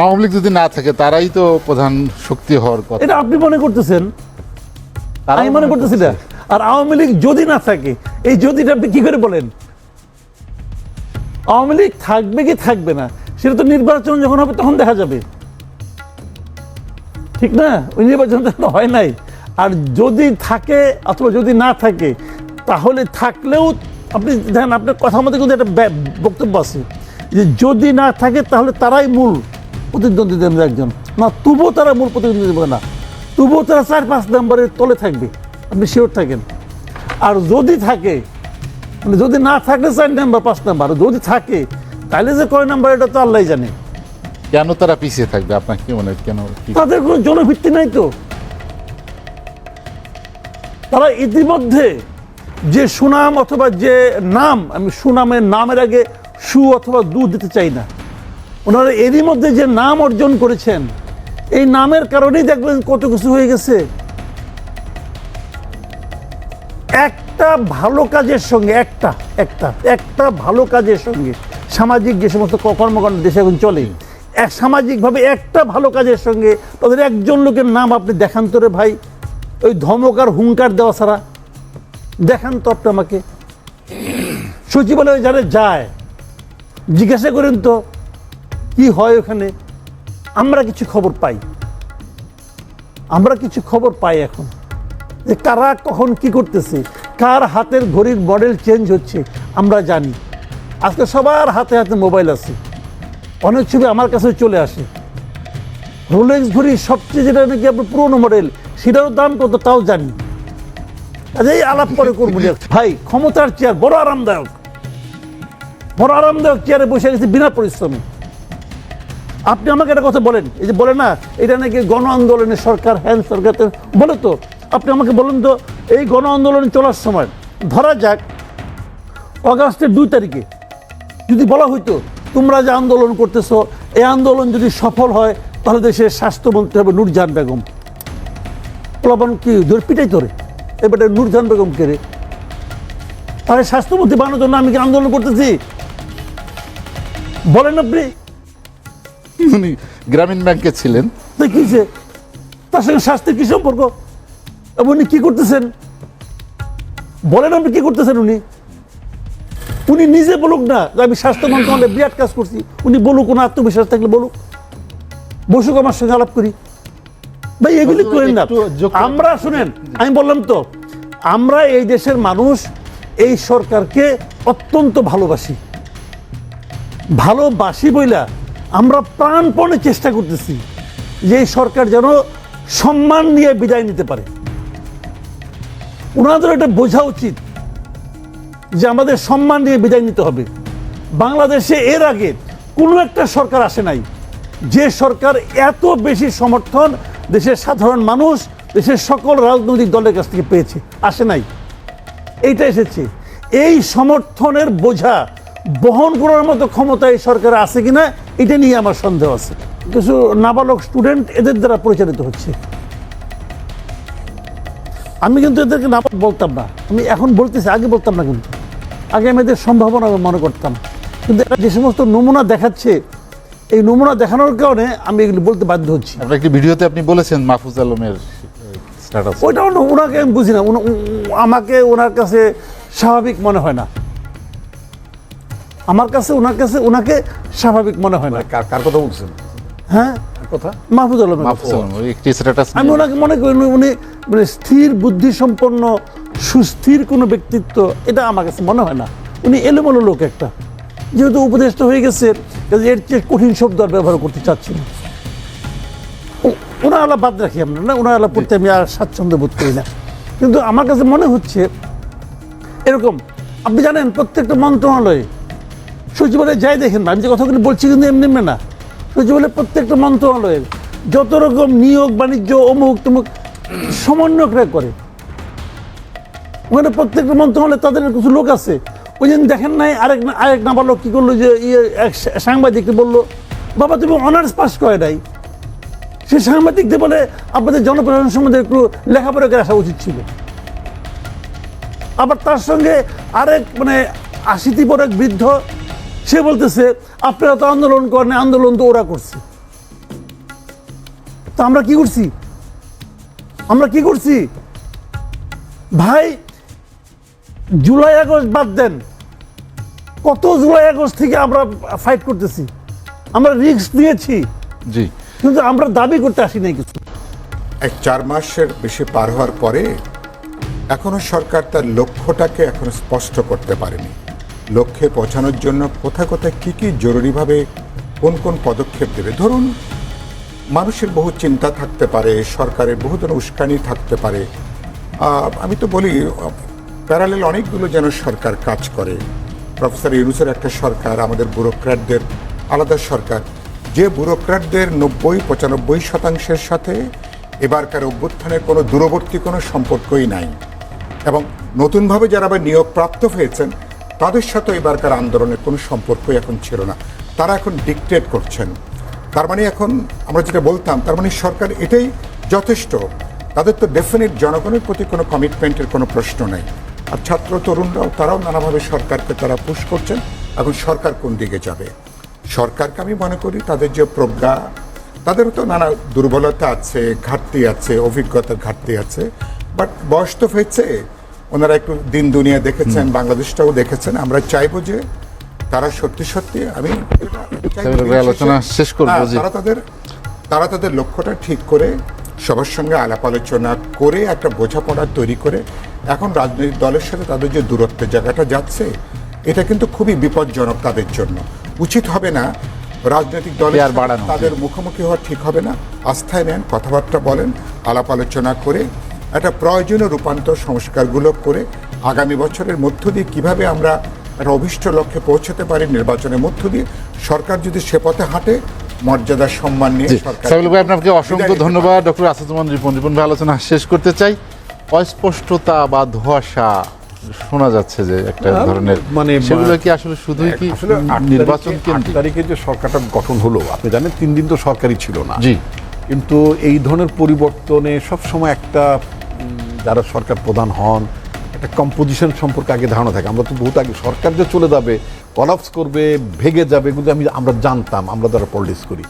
আওয়ামী লীগ যদি না থাকে তারাই তো প্রধান শক্তি হওয়ার কথা। এটা আপনি মনে করতেছেন? আমি মনে করতেছি না। আর আওয়ামী লীগ যদি না থাকে এই যদিটা আপনি কি করে বলেন? আওয়ামী লীগ থাকবে কি থাকবে না? সেটা তো নির্বাচন যখন হবে তখন দেখা যাবে। ঠিক না? ওই নির্বাচন তো হয় নাই। আর যদি থাকে অথবা যদি না থাকে তাহলে থাকলেও আপনি দেখেন আপনার কথা মধ্যে কিন্তু একটা বক্তব্য আছে। যে যদি না থাকে তাহলে তারাই মূল। প্রতিদ্বন্দ্বীদের মধ্যে একজন। না তবুও তারা মূল প্রতিদ্বন্দ্বী হবে না। তবুও তারা চার পাঁচ নম্বরের তলে থাকবে। আপনি শিওর থাকেন। আর যদি থাকে মানে যদি না থাকলে চার নাম্বার পাঁচ নাম্বার যদি থাকে তাহলে যে কয় নাম্বার এটা তো আল্লাহ জানে। কেন তারা পিছিয়ে থাকবে? আপনার কি মনে হয়? কেন তাদের কোনো জনভিত্তি নাই তো। তারা ইতিমধ্যে যে সুনাম অথবা যে নাম আমি সুনামের নামের আগে সু অথবা দু দিতে চাই না। ওনারা এরই মধ্যে যে নাম অর্জন করেছেন, এই নামের কারণেই দেখবেন কত কিছু হয়ে গেছে। একটা ভালো কাজের সঙ্গে, একটা একটা একটা ভালো কাজের সঙ্গে সামাজিক যে সমস্ত কর্মকাণ্ড দেশে এখন চলে, এক সামাজিকভাবে একটা ভালো কাজের সঙ্গে তাদের একজন লোকের নাম আপনি দেখান তো রে ভাই, ওই ধমকার হুঙ্কার দেওয়া ছাড়া। দেখান তো আপনি আমাকে। সচিবালয়ে যারা যায়, জিজ্ঞাসা করেন তো কি হয় ওখানে? আমরা কিছু খবর পাই। আমরা কিছু খবর পাই এখন। যে কারা কখন কি করতেছে, কার হাতের ঘড়ির মডেল চেঞ্জ হচ্ছে, আমরা জানি। আজকে সবার হাতে হাতে মোবাইল আছে। অনেক ছবি আমার কাছে চলে আসে। রোলেক্স ঘড়ির সবচেয়ে যেটা নাকি আপনার পুরোনো মডেল সেটারও দাম কত তাও জানি। আচ্ছা এই আলাপ পরে করব ভাই, ক্ষমতার চেয়ার বড় আরামদায়ক। বড় আরামদায়ক চেয়ারে বসে গেছে বিনা পরিশ্রমে। আপনি আমাকে একটা কথা বলেন। এই যে বলে না, এটা নাকি গণ আন্দোলনের সরকার, হ্যান সরকার বলে তো। আপনি আমাকে বলেন তো, এই গণ আন্দোলন চলার সময়, ধরা যাক, অগাস্টের দুই তারিখে, যদি বলা হইতো, তোমরা যে আন্দোলন করতেছো, এই আন্দোলন যদি সফল হয়, তাহলে দেশের স্বাস্থ্যমন্ত্রী হবে নূরজাহান বেগম। প্লাবন কি ধরে পিটাই ধরে এবারে নূরজাহান বেগম কে রে? তাহলে স্বাস্থ্যমন্ত্রী বানানোর জন্য আমি কি আন্দোলন করতেছি? বলেন আপনি। উনি গ্রামীণ ব্যাংকে ছিলেন। তো কি হয়েছে? তার সঙ্গে স্বাস্থ্যের কি সম্পর্ক? এবং উনি কি করতেছেন? বলেন আপনি কি করতেছেন উনি? উনি নিজে বলুক না যে আমি স্বাস্থ্য মন্ত্রণালয়ে বিরাট কাজ করছি। উনি বলুক কোনো আত্মবিশ্বাস থাকলে বলুক। বসুক আমার সঙ্গে আলাপ করি। ভাই এগুলি করেন না। আমরা শুনেন আমি বললাম তো আমরা এই দেশের মানুষ এই সরকারকে অত্যন্ত ভালোবাসি। ভালোবাসি বইলা আমরা প্রাণপণে চেষ্টা করতেছি যে এই সরকার যেন সম্মান নিয়ে বিদায় নিতে পারে। ওনাদের এটা বোঝা উচিত যে আমাদের সম্মান নিয়ে বিদায় নিতে হবে। বাংলাদেশে এর আগে কোনো একটা সরকার আসে নাই। যে সরকার এত বেশি সমর্থন দেশের সাধারণ মানুষ, দেশের সকল রাজনৈতিক দলের কাছ থেকে পেয়েছে, আসে নাই। এইটা এসেছে। এই সমর্থনের বোঝা বহন করার মতো ক্ষমতা এই সরকার আছে কিনা এটা নিয়ে আমার সন্দেহ আছে। কিছু নাবালক স্টুডেন্ট এদের দ্বারা পরিচালিত হচ্ছে। আমি কিন্তু এদেরকে নাবালক বলতাম না। আমি এখন বলতেছি আগে বলতাম না কিন্তু। আগে আমি এদের সম্ভাবনা আমি মনে করতাম। কিন্তু যে সমস্ত নমুনা দেখাচ্ছে এই নমুনা দেখানোর কারণে আমি এগুলি বলতে বাধ্য হচ্ছি। আপনার একটি ভিডিওতে আপনি বলেছেন মাহফুজ আলমের স্ট্যাটাস ওইটা ওনাকে আমি বুঝি না। আমাকে ওনার কাছে স্বাভাবিক মনে হয় না। আমার কাছে ওনার কাছে ওনাকে স্বাভাবিক মনে হয় না। কার কার কথা বলছেন? হ্যাঁ? কথা? মাহফুজ আলম একটি স্ট্যাটাস আমি ওনাকে মনে করি উনি- মানে স্থির বুদ্ধি সম্পন্ন সুস্থির কোনো ব্যক্তিত্ব এটা আমার কাছে মনে হয় না। উনি এলোমেলো লোক একটা। যেহেতু উপদেষ্টা হয়ে গেছে এর চেয়ে কঠিন শব্দ আর ব্যবহার করতে চাচ্ছি না। ওনার আলাপ বাদ রাখি আমরা না? ওনার আলাপ করতে আমি আর স্বাচ্ছন্দ্য বোধ করি না। কিন্তু আমার কাছে মনে হচ্ছে এরকম আপনি জানেন প্রত্যেকটা মন্ত্রণালয়ে সচিবালয়ে যাই দেখেন না, আমি যে কথাগুলো বলছি কিন্তু এমনি এমনি না। সচিবালয়ে প্রত্যেকটা মন্ত্রণালয়ের যত রকম নিয়োগ, বাণিজ্য, অমুক তমুক সমন্বয়করা করে, ওখানে প্রত্যেকটা মন্ত্রণালয়ে তাদের কিছু লোক আছে। ওই দিন দেখেন নাই আরেক আরেক নাবালক কি করল যে ইয়ে এক সাংবাদিককে বলল, বাবা, তুমি অনার্স পাস করে নাই। সে সাংবাদিকদের বলে, আপনাদের জনপ্রশাসন সম্বন্ধে একটু লেখাপড়া করে আসা উচিত ছিল। আবার তার সঙ্গে আরেক মানে আশিটি পর এক বৃদ্ধ সে বলতেছে আপনারা তো আন্দোলন করেন আন্দোলন তো ওরা করছে। তো আমরা কি করছি? আমরা কি করছি? ভাই জুলাই আগস্ট বাদ দেন। কত জুলাই আগস্ট থেকে আমরা ফাইট করতেছি? আমরা রিস্ক নিয়েছি। জি। কিন্তু আমরা দাবি করতে আসি নাই কিছু। এক চার মাসের বেশি পার হওয়ার পরে এখনও সরকার তার লক্ষ্যটাকে এখনও স্পষ্ট করতে পারেনি। লক্ষ্যে পৌঁছানোর জন্য কোথায় কোথায় কী কী জরুরিভাবে কোন কোন পদক্ষেপ দেবে? ধরুন, মানুষের বহু চিন্তা থাকতে পারে, সরকারের বহু ধরনের উস্কানি থাকতে পারে। আমি তো বলি প্যারালেল অনেকগুলো যেন সরকার কাজ করে। প্রফেসর ইউনুসের একটা সরকার, আমাদের ব্যুরোক্র্যাটদের আলাদা সরকার। যে ব্যুরোক্র্যাটদের নব্বই, পঁচানব্বই শতাংশের সাথে এবারকার অভ্যুত্থানের কোনো দূরবর্তী কোনো সম্পর্কই নাই। এবং নতুনভাবে যারা আবার নিয়োগপ্রাপ্ত হয়েছেন তাদের সাথে এবারকার আন্দোলনের কোনো সম্পর্কই এখন ছিল না। তারা এখন ডিকটেট করছেন। তার মানে এখন আমরা যেটা বলতাম, তার মানে সরকার এটাই যথেষ্ট। তাদের তো ডেফিনেট জনগণের প্রতি কোনো কমিটমেন্টের কোনো প্রশ্ন নেই। আর ছাত্র তরুণরাও, তারাও নানাভাবে সরকারকে তারা পুশ করছেন। এখন সরকার কোন দিকে যাবে? সরকারকে আমি মনে করি তাদের যে প্রজ্ঞা তাদেরও তো নানা দুর্বলতা আছে, ঘাটতি আছে, অভিজ্ঞতার ঘাটতি আছে। বাট বয়স তো হয়েছে। ওনারা একটু দিন দুনিয়া দেখেছেন বাংলাদেশটাও দেখেছেন। আমরা চাইব যে তারা সত্যি সত্যি আমি আলোচনা শেষ করব, হ্যাঁ, তারা তাদের তারা তাদের লক্ষ্যটা ঠিক করে সবার সঙ্গে আলাপ আলোচনা করে একটা বোঝাপড়া তৈরি করে এখন রাজনৈতিক দলের সাথে তাদের যে দূরত্বের জায়গাটা যাচ্ছে এটা কিন্তু খুবই বিপজ্জনক তাদের জন্য। উচিত হবে না রাজনৈতিক দলের আর বাড়ানো, তাদের মুখোমুখি হওয়া ঠিক হবে না। আস্থায় নেন কথাবার্তা বলেন আলাপ আলোচনা করে একটা প্রয়োজনীয় রূপান্তর সংস্কারগুলো করে আগামী বছরের মধ্য দিয়ে কীভাবে আমরা একটা অভিষ্ট লক্ষ্যে পৌঁছতে পারি নির্বাচনের মধ্য দিয়ে সরকার যদি সে পথে হাঁটে মর্যাদা সম্মান নিয়ে সরকার ভাই আপনাকে অসংখ্য ধন্যবাদ। ডক্টর আসাদুমান রিপন রিপন ভাই আলোচনা শেষ করতে চাই। অস্পষ্টতা বা ধোঁয়াশা শোনা যাচ্ছে যে একটা হ্যাঁ, ধরনের। মানে, সেগুলো কি আসলে শুধুই কি নির্বাচন তারিখে- কেন্দ্রিক? তারিখে যে সরকারটা গঠন হলো আপনি জানেন তিন দিন তো সরকারই ছিল না। জি। কিন্তু এই ধরনের পরিবর্তনে সবসময় একটা যারা সরকার প্রধান হন, একটা কম্পোজিশন সম্পর্কে আগে ধারণা থাকে। আমরা তো বহুত আগে সরকার যে চলে যাবে কলাপস করবে, ভেঙে যাবে কিন্তু আমি আমরা জানতাম, আমরা যারা পলিটিক্স করি।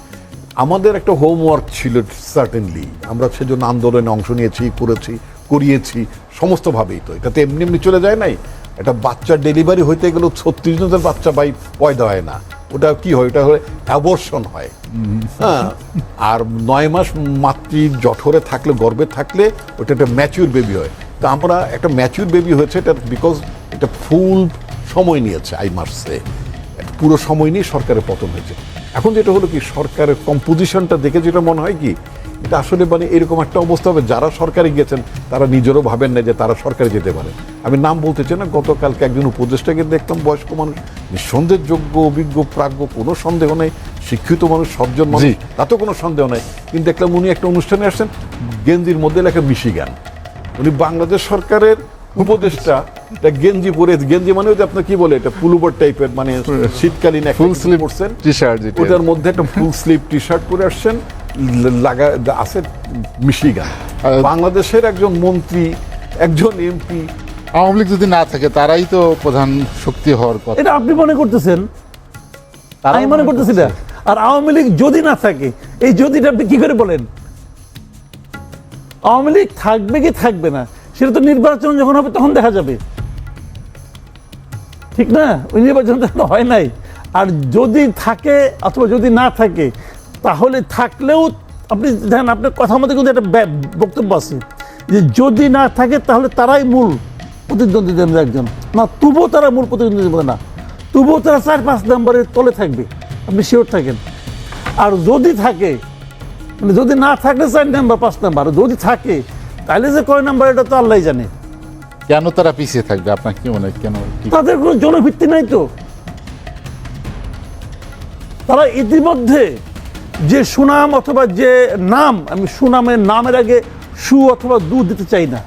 আমাদের একটা হোমওয়ার্ক ছিল সার্টেনলি আমরা সেজন্য আন্দোলনে অংশ নিয়েছি, করেছি, করিয়েছি, সমস্তভাবেই তো। এটা তো এমনি এমনি চলে যায় নাই। একটা বাচ্চার ডেলিভারি হইতে গেলেও ছত্রিশ জনের বাচ্চা বাই পয়দা হয় না। ওটা কি হয়? ওটা হলে অ্যাবর্শন হয়। হ্যাঁ আর নয় মাস মাতৃ জঠরে থাকলে গর্বে থাকলে, ওটা একটা ম্যাচিউর বেবি হয়। তো আমরা একটা ম্যাচিউর বেবি হয়েছে, এটা বিকজ এটা ফুল সময় নিয়েছে আই মাসে। পুরো সময় নিয়ে সরকারের পতন হয়েছে। এখন যেটা হলো কি, সরকারের কম্পোজিশনটা দেখে যেটা মনে হয় কি, এটা আসলে মানে এরকম একটা অবস্থা হবে। যারা সরকারে গেছেন তারা নিজেরও ভাবেন না যে তারা সরকারে যেতে পারে। আমি নাম বলতে চাই না, গতকালকে একজন উপদেষ্টাকে দেখতাম বয়স্ক মানুষ। নিঃসন্দেহযোগ্য অভিজ্ঞ, প্রাজ্ঞ, কোনো সন্দেহ নেই। শিক্ষিত মানুষ সজ্জন মানুষ জি। তাতেও কোনো সন্দেহ নাই। কিন্তু দেখলাম উনি একটা অনুষ্ঠানে আসছেন গেঞ্জির মধ্যে লেখা মিশিগান। উনি বাংলাদেশ সরকারের উপদেষ্টা এটা গেঞ্জি পরে গেঞ্জি মানে ওই যে আপনার কি বলে এটা পুলুবার টাইপের মানে শীতকালীন একটা ফুল স্লিভ পরছেন। টি শার্ট ওটার মধ্যে একটা ফুল স্লিভ টি শার্ট পরে আসছেন লাগা আছে মিশিগান। বাংলাদেশের একজন মন্ত্রী একজন এমপি আওয়ামী লীগ যদি না থাকে তারাই তো প্রধান শক্তি হওয়ার কথা। এটা আপনি মনে করতেছেন? আমি মনে করতেছি না। আর আওয়ামী লীগ যদি না থাকে, এই যদিটা আপনি কি করে বলেন? আওয়ামী লীগ থাকবে কি থাকবে না? সেটা তো নির্বাচন যখন হবে তখন দেখা যাবে। ঠিক না? ওই নির্বাচন তো হয় নাই। আর যদি থাকে অথবা যদি না থাকে, তাহলে থাকলেও আপনি দেখেন, আপনার কথা মতো কিন্তু একটা বক্তব্য আছে যে যদি না থাকে, তাহলে তারাই মূল প্রতিদ্বন্দ্বীদের একজন। না, তবুও তারা মূল প্রতিদ্বন্দ্বীদের না। তবুও তারা চার পাঁচ নম্বরের তলে থাকবে। আপনি শিওর থাকেন। আর যদি থাকে মানে যদি না থাকলে চার নাম্বার পাঁচ নাম্বার যদি থাকে তাহলে যে কয় নাম্বার এটা তো আল্লাহ জানে। কেন তারা পিছিয়ে থাকবে? আপনার কি মনে কেন তাদের কোনো জনভিত্তি নাই তো। তারা ইতিমধ্যে যে সুনাম অথবা যে নাম আমি সুনামের নামের আগে সু অথবা দু দিতে চাই না।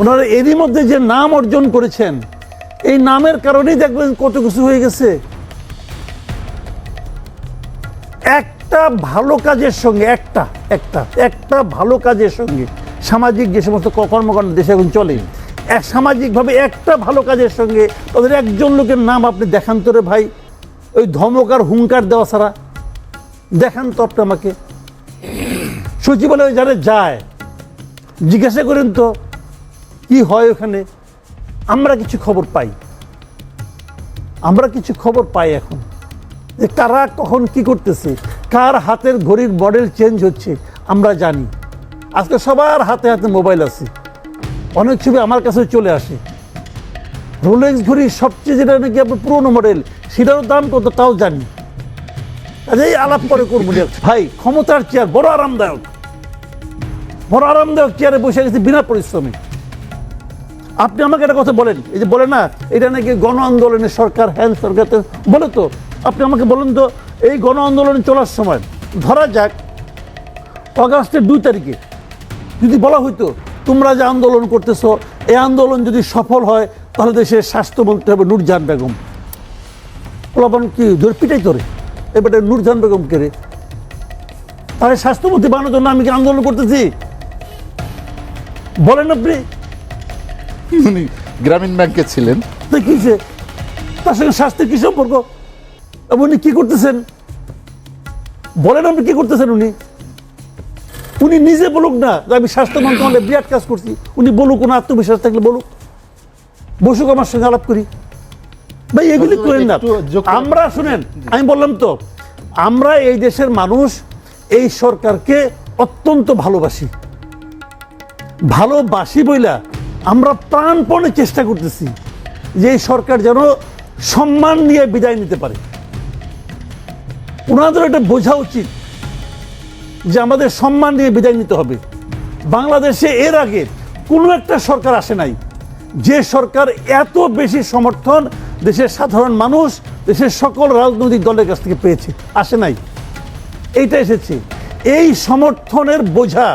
ওনারা এরই মধ্যে যে নাম অর্জন করেছেন এই নামের কারণেই দেখবেন কত কিছু হয়ে গেছে। একটা ভালো কাজের সঙ্গে, একটা একটা একটা ভালো কাজের সঙ্গে সামাজিক যে সমস্ত কর্মকাণ্ড দেশে এখন চলে সামাজিকভাবে একটা ভালো কাজের সঙ্গে তাদের একজন লোকের নাম আপনি দেখান তো রে ভাই। ওই ধমক আর হুঙ্কার দেওয়া ছাড়া দেখান তো আপনি আমাকে। সচিবালয়ে যারা যায়, জিজ্ঞাসা করেন তো, কি হয় ওখানে? আমরা কিছু খবর পাই। আমরা কিছু খবর পাই এখন। যে কারা কখন কি করতেছে? কার হাতের ঘড়ির মডেল চেঞ্জ হচ্ছে? আমরা জানি। আজকে সবার হাতে হাতে মোবাইল আছে। অনেক ছবি আমার কাছে চলে আসে। রোলেক্স ঘড়ির সবচেয়ে যেটা নাকি আপনার পুরোনো মডেল সেটারও দাম কত তাও জানি। কাজেই আলাপ করে করব ভাই, ক্ষমতার চেয়ার বড় আরামদায়ক। বড় আরামদায়ক চেয়ারে বসে গেছে বিনা পরিশ্রমে। আপনি আমাকে একটা কথা বলেন। এই যে বলে না, এটা নাকি গণ আন্দোলনের সরকার, হ্যান সরকার, বলে তো আপনি আমাকে বলুন তো এই গণ আন্দোলন চলার সময় ধরা যাক অগাস্টের দুই তারিখে যদি বলা হইতো তোমরা যে আন্দোলন করতেছো এই আন্দোলন যদি সফল হয় তাহলে দেশের স্বাস্থ্যমন্ত্রী হবে নূরজাহান বেগম। পোলাপন কি ধরে পিটাই তোরে? এবারে নূরজাহান বেগম কেড়ে তাহলে স্বাস্থ্যমন্ত্রী বানানোর জন্য আমি কি আন্দোলন করতেছি? বলেন আপনি। উনি গ্রামীণ ব্যাংকে ছিলেন। তো কিসে তার সঙ্গে স্বাস্থ্যের কি সম্পর্ক? উনি কি করতেছেন? বলেন আপনি কি করতেছেন উনি? উনি নিজে বলুক না যে আমি স্বাস্থ্য মন্ত্রণালয়ে বিরাট কাজ করছি। উনি বলুক কোনো আত্মবিশ্বাস থাকলে বলুক। বসুক আমার সঙ্গে আলাপ করি। ভাই এগুলি করেন না। আমরা শুনেন আমি বললাম তো আমরা এই দেশের মানুষ এই সরকারকে অত্যন্ত ভালোবাসি। ভালোবাসি বইলা আমরা প্রাণপণে চেষ্টা করতেছি যে এই সরকার যেন সম্মান নিয়ে বিদায় নিতে পারে। ওনাদের এটা বোঝা উচিত যে আমাদের সম্মান নিয়ে বিদায় নিতে হবে। বাংলাদেশে এর আগে কোনো একটা সরকার আসে নাই। যে সরকার এত বেশি সমর্থন দেশের সাধারণ মানুষ, দেশের সকল রাজনৈতিক দলের কাছ থেকে পেয়েছে, আসে নাই। এইটা এসেছে। এই সমর্থনের বোঝা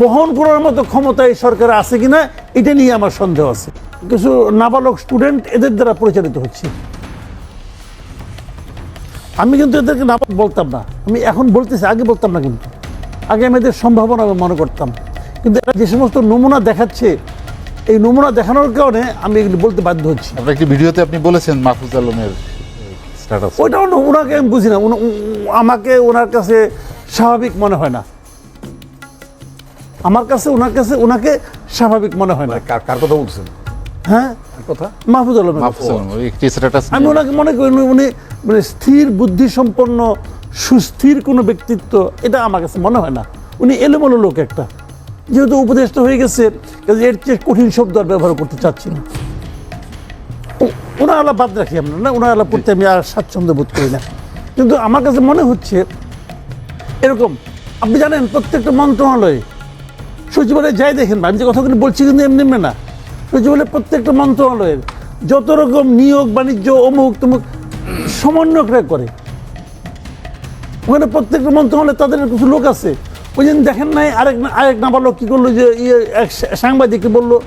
বহন করার মতো ক্ষমতা এই সরকার আছে কিনা, এটা নিয়ে আমার সন্দেহ আছে। কিছু নাবালক স্টুডেন্ট এদের দ্বারা পরিচালিত হচ্ছে। আমি কিন্তু এদেরকে নাবালক বলতাম না। আমি এখন বলতেছি আগে বলতাম না কিন্তু। আগে আমি এদের সম্ভাবনা মনে করতাম। কিন্তু এরা যে সমস্ত নমুনা দেখাচ্ছে এই নমুনা দেখানোর কারণে আমি এগুলো বলতে বাধ্য হচ্ছি। আপনার একটি ভিডিওতে আপনি বলেছেন মাহফুজ আলমের স্ট্যাটাস ওইটাও না ওনাকে আমি বুঝি না। আমাকে ওনার কাছে স্বাভাবিক মনে হয় না। আমার কাছে ওনার কাছে ওনাকে স্বাভাবিক মনে হয় না। কার কার কথা বলছেন? হ্যাঁ? কথা? মাহফুজ আলম। আমি ওনাকে মনে করি উনি- উনি মানে স্থির বুদ্ধি সম্পন্ন সুস্থির কোনো ব্যক্তিত্ব এটা আমার কাছে মনে হয় না। উনি এলোমেলো লোক একটা। যেহেতু উপদেষ্টা হয়ে গেছে এর চেয়ে কঠিন শব্দ আর ব্যবহার করতে চাচ্ছি না। ওনার আলাপ বাদ রাখি আমরা না? ওনার আলাপ করতে আমি আর স্বাচ্ছন্দ্য বোধ করি না। কিন্তু আমার কাছে মনে হচ্ছে এরকম আপনি জানেন প্রত্যেকটা মন্ত্রণালয়ে সচিবালয়ে যাই দেখেন আমি যে কথাগুলো বলছি কিন্তু এমনি এমনি না। সচিবালয়ের প্রত্যেকটা মন্ত্রণালয়ের যত রকম নিয়োগ, বাণিজ্য, অমুক তমুক সমন্বয়করা করে। ওখানে প্রত্যেকটা মন্ত্রণালয়ে তাদের কিছু লোক আছে। ওই দিন দেখেন নাই, আরেক না- আরেক নাবালক কি করল যে ইয়ে এক সাংবাদিককে বলল,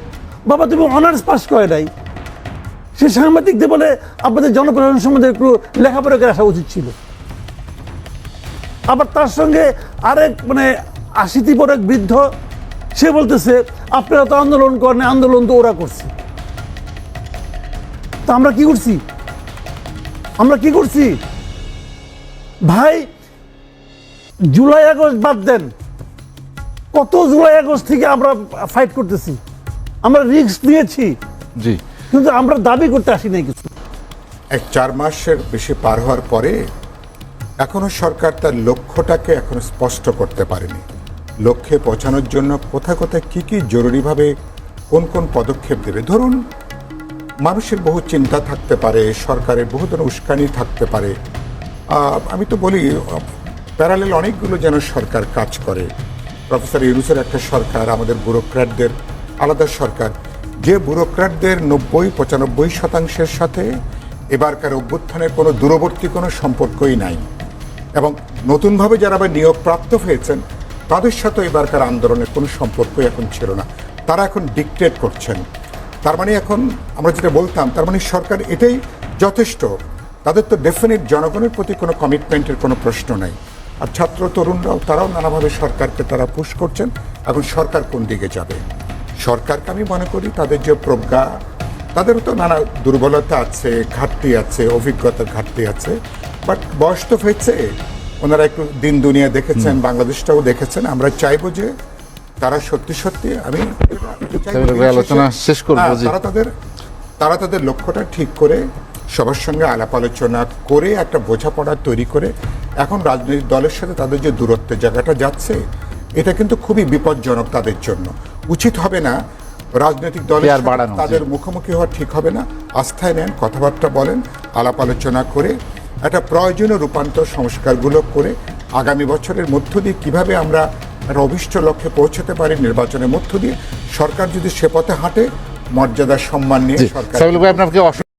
বাবা, তুমি অনার্স পাস করে নাই। সে সাংবাদিকদের বলে, আপনাদের জনপ্রশাসন সম্বন্ধে একটু লেখাপড়া করে আসা উচিত ছিল। আবার তার সঙ্গে আরেক মানে আশিটি পর এক বৃদ্ধ সে বলতেছে আপনারা তো আন্দোলন করেন আন্দোলন তো ওরা করছে। তা আমরা কি করছি? আমরা কি করছি? ভাই জুলাই আগস্ট বাদ দেন। কত জুলাই আগস্ট থেকে আমরা ফাইট করতেছি? আমরা রিস্ক নিয়েছি জি। কিন্তু আমরা দাবি করতে আসি নাই কিছু। এক চার মাসের বেশি পার হওয়ার পরে এখনও সরকার তার লক্ষ্যটাকে এখনও স্পষ্ট করতে পারেনি। লক্ষ্যে পৌঁছানোর জন্য কোথায় কোথায় কী কী জরুরিভাবে কোন কোন পদক্ষেপ দেবে? ধরুন, মানুষের বহু চিন্তা থাকতে পারে, সরকারের বহু ধরনের উস্কানি থাকতে পারে। আমি তো বলি প্যারালেল অনেকগুলো যেন সরকার কাজ করে। প্রফেসর ইউনুসের একটা সরকার, আমাদের ব্যুরোক্র্যাটদের আলাদা সরকার। যে ব্যুরোক্র্যাটদের নব্বই, পঁচানব্বই শতাংশের সাথে এবারকার অভ্যুত্থানের কোনো দূরবর্তী কোনো সম্পর্কই নাই। এবং নতুনভাবে যারা আবার নিয়োগপ্রাপ্ত হয়েছেন তাদের সাথে এবারকার আন্দোলনের কোনো সম্পর্কই এখন ছিল না। তারা এখন ডিকটেট করছেন। তার মানে এখন আমরা যেটা বলতাম, তার মানে সরকার এটাই যথেষ্ট। তাদের তো ডেফিনেট জনগণের প্রতি কোনো কমিটমেন্টের কোনো প্রশ্ন নাই। আর ছাত্র তরুণরাও, তারাও নানাভাবে সরকারকে তারা পুশ করছেন। এখন সরকার কোন দিকে যাবে? সরকারকে আমি মনে করি তাদের যে প্রজ্ঞা, তাদেরও তো নানা দুর্বলতা আছে, ঘাটতি আছে, অভিজ্ঞতার ঘাটতি আছে। বাট বয়স তো হয়েছে। ওনারা একটু দিন দুনিয়া দেখেছেন বাংলাদেশটাও দেখেছেন। আমরা চাইব যে তারা সত্যি সত্যি আমি আলোচনা শেষ করব, হ্যাঁ, তারা তাদের তারা তাদের লক্ষ্যটা ঠিক করে সবার সঙ্গে আলাপ আলোচনা করে একটা বোঝাপড়া তৈরি করে এখন রাজনৈতিক দলের সাথে তাদের যে দূরত্বের জায়গাটা যাচ্ছে এটা কিন্তু খুবই বিপজ্জনক তাদের জন্য। উচিত হবে না রাজনৈতিক দলের তাদের মুখোমুখি হওয়া ঠিক হবে না। আস্থায় নেন কথাবার্তা বলেন আলাপ আলোচনা করে একটা প্রয়োজনীয় রূপান্তর সংস্কারগুলো করে আগামী বছরের মধ্য দিয়ে কীভাবে আমরা একটা অভিষ্ট লক্ষ্যে পৌঁছতে পারি নির্বাচনের মধ্য দিয়ে সরকার যদি সে পথে হাঁটে মর্যাদা সম্মান নিয়ে সরকার আপনাকে